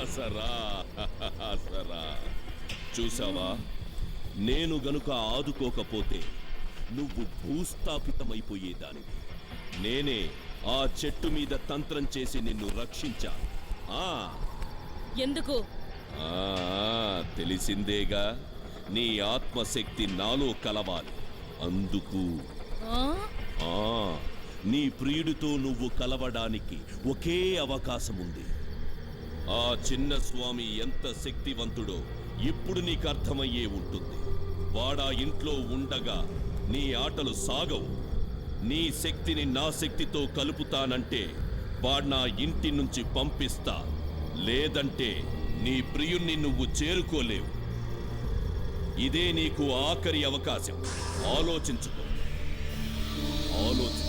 అసరా అసరా. చూసావా? నేను గనుక ఆదుకోకపోతే నువ్వు భూస్థాపితమైపోయేదానివి. నేనే ఆ చెట్టు మీద తంత్రం చేసి నిన్ను రక్షించా. ఆ. ఎందుకు? ఆ, తెలిసిందేగా? నీ ఆత్మశక్తి నాలో కలవాలి. అందుకు నీ ప్రియుడితో నువ్వు కలవడానికి ఒకే అవకాశం ఉంది ఆ చిన్న స్వామి ఎంత శక్తివంతుడో ఇప్పుడు నీకు అర్థమయ్యే ఉంటుంది. వాడా ఇంట్లో ఉండగా నీ ఆటలు సాగవు. నీ శక్తిని నా శక్తితో కలుపుతానంటే వాడు నా ఇంటి నుంచి పంపిస్తా. లేదంటే నీ ప్రియుణ్ణి నువ్వు చేరుకోలేవు. ఇదే నీకు ఆఖరి అవకాశం. ఆలోచించుకో ఆలోచించు.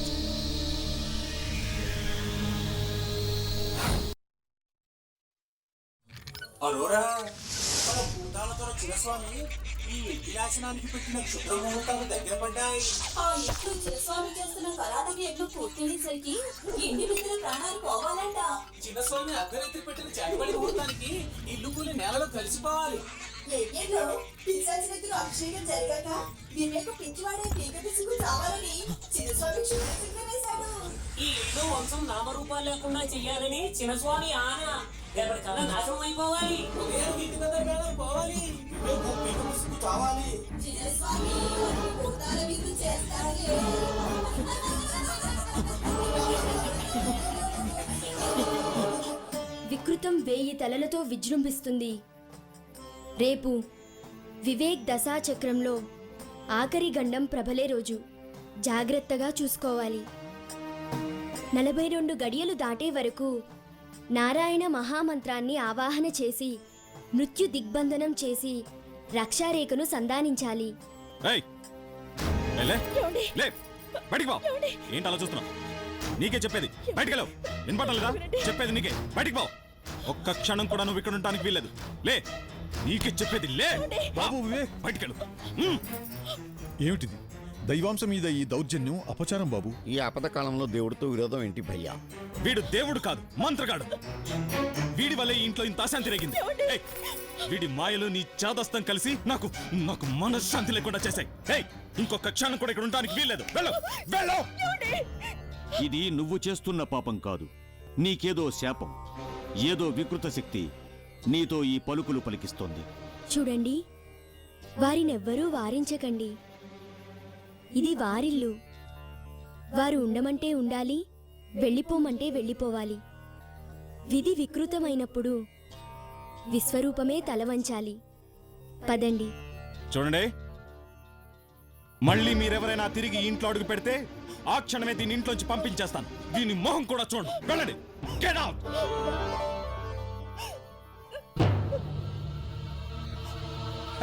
అరోరా మన భూతాలతో చిరస్వామి ఈ వినాశనానికి పెట్టిన దగ్గర పడ్డాయి. ఆ ఇంట్లో చిరస్వామి చేస్తున్న కళాతకి ఎట్లు పూర్తయ్యేసరికి ఇంటి మిత్రుల ప్రాణాలు పోవాలంట. చిన్నస్వామి అర్ధరాత్రి పెట్టిన ముహూర్తానికి ఇల్లు కూలి నేలలో కలిసిపోవాలి. యజ్ఞంలో పిశాచి మిత్రులు అభిషేకం జరగాక దివ్యకు పిచ్చివాడే పీక పిసుకు చావాలని చిరస్వామి క్షుద్ర వేశాడు ఈ ఇల్లు వంశం నామరూపాలు లేకుండా చెయ్యాలని చిన్నస్వామి ఆన రేపటి కథ నాశనం అయిపోవాలి. నేను ఇంటి పోవాలి. పీక భూతాల విధులు వికృతం వేయి తలలతో విజృంభిస్తుంది. రేపు వివేక్ దశాచక్రంలో ఆఖరి గండం ప్రబలే రోజు. జాగ్రత్తగా చూసుకోవాలి. నలభై రెండు గడియలు దాటే వరకు నారాయణ మహామంత్రాన్ని ఆవాహన చేసి మృత్యు దిగ్బంధనం చేసి రక్షారేఖను సంధానించాలి. ఏంటి అలా చూస్తున్నావు? నీకే చెప్పేది. బయటికి వెళ్ళవు వినపడలేదా చెప్పేది నీకే. బయటికి పో! ఒక్క క్షణం కూడా నువ్వు ఇక్కడ ఉండడానికి వీల్లేదు. లే! నీకే చెప్పేది లే. బాబు వివేక్ బయటికి వెళ్ళు హ్మ్. ఏమిటిది? దైవాంశం మీద ఈ దౌర్జన్యం అపచారం బాబు. ఈ ఆపద కాలంలో దేవుడితో విరోధం ఏంటి భయ్యా? వీడు దేవుడు కాదు మంత్రగాడు. వీడి వల్లే ఈ ఇంట్లో ఇంత అశాంతి రేగింది. ఏయ్, వీడి మాయలు నీ చాదస్తం కలిసి నాకు నాకు మనశ్శాంతి లేకుండా చేశాయి. ఏయ్ ఇంకొక క్షణం కూడా ఇక్కడ ఉండడానికి వీల్లేదు. వెళ్ళు వెళ్ళు. ఇది నువ్వు చేస్తున్న పాపం కాదు. నీకేదో శాపం ఏదో వికృత శక్తి నీతో ఈ పలుకులు పలికిస్తోంది. చూడండి వారినెవ్వరూ వారించకండి. ఇది వారిల్లు. వారు ఉండమంటే ఉండాలి వెళ్ళిపోమంటే వెళ్ళిపోవాలి. విధి వికృతమైనప్పుడు విశ్వరూపమే తలవంచాలి. పదండి. చూడండి. మళ్ళీ మీరెవరైనా తిరిగి ఇంట్లో అడుగు పెడితే ఆ క్షణమే దీన్ని ఇంట్లోంచి పంపించేస్తాను. దీని మొహం కూడా చూడండి వెళ్ళండి.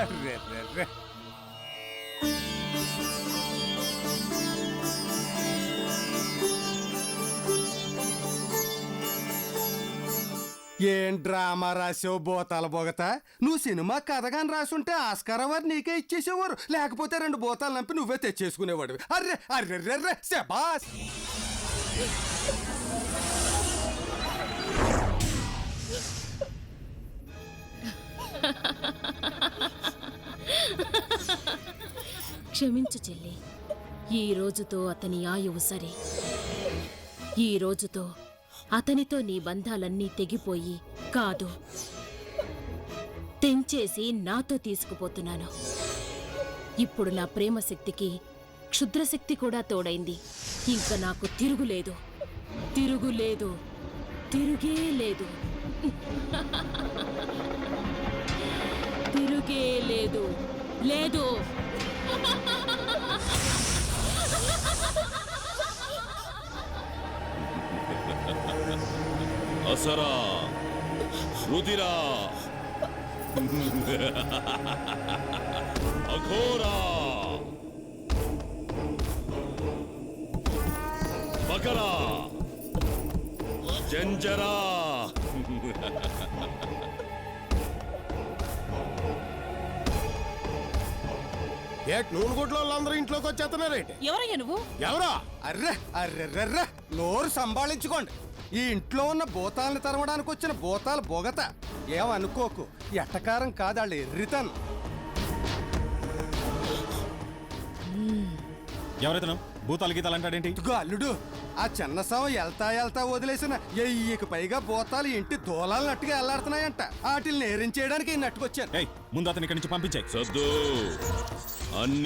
ఏం డ్రామా రాసావు బోతాల బొగత? నువ్వు సినిమా కథగాని రాసుంటే ఆస్కార్ అవార్డు నీకే ఇచ్చేసేవారు. లేకపోతే రెండు బోతాలు నంపి నువ్వే తెచ్చేసుకునేవాడివి. Array array శబాస్! క్షమించు చెల్లి. ఈ రోజుతో అతని ఆయువు సరే. ఈ రోజుతో అతనితో నీ బంధాలన్నీ తెగిపోయి కాదు. తెంచేసి నాతో తీసుకుపోతున్నాను. ఇప్పుడు నా ప్రేమ శక్తికి క్షుద్రశక్తి కూడా తోడైంది. ఇంకా నాకు తిరుగులేదు. తిరుగులేదు. తిరుగే లేదు. తిరుగే లేదు. లేదు. అసరా. రుదిరా అఘోరా. బకరా. జంజరా. ఏట్ నూనె గుడ్లో వాళ్ళందరూ ఇంట్లోకి వచ్చేస్తున్నారేంటి? ఎవరయ్యా నువ్వు? ఎవరో? అర్రే అర్రెర్రెర్రె నోరు సంభాళించుకోండి. ఈ ఇంట్లో ఉన్న భూతాలను తరమడానికి వచ్చిన భూతాల బొగత. ఏమనుకోకు ఎట్టకారం కాదు వాళ్ళు ఎర్రితను. ఎవరైతే భూతాలు గీతాలు అంటాడేంటి? ఇదిగో అల్లుడు ఆ చిన్న శవం ఎల్తా ఎల్తా వదిలేసిన ఎయ్యికి పైగా భూతాలు ఇంటి దూలాలన్నట్టుగా ఎల్లాడుతున్నాయంట. వాటిని నేరించేయడానికి ఈ నట్టుకొచ్చాను. ఏయ్ ముందు అతని ఇక్కడి నుంచి పంపించాయి. సద్దు అన్ని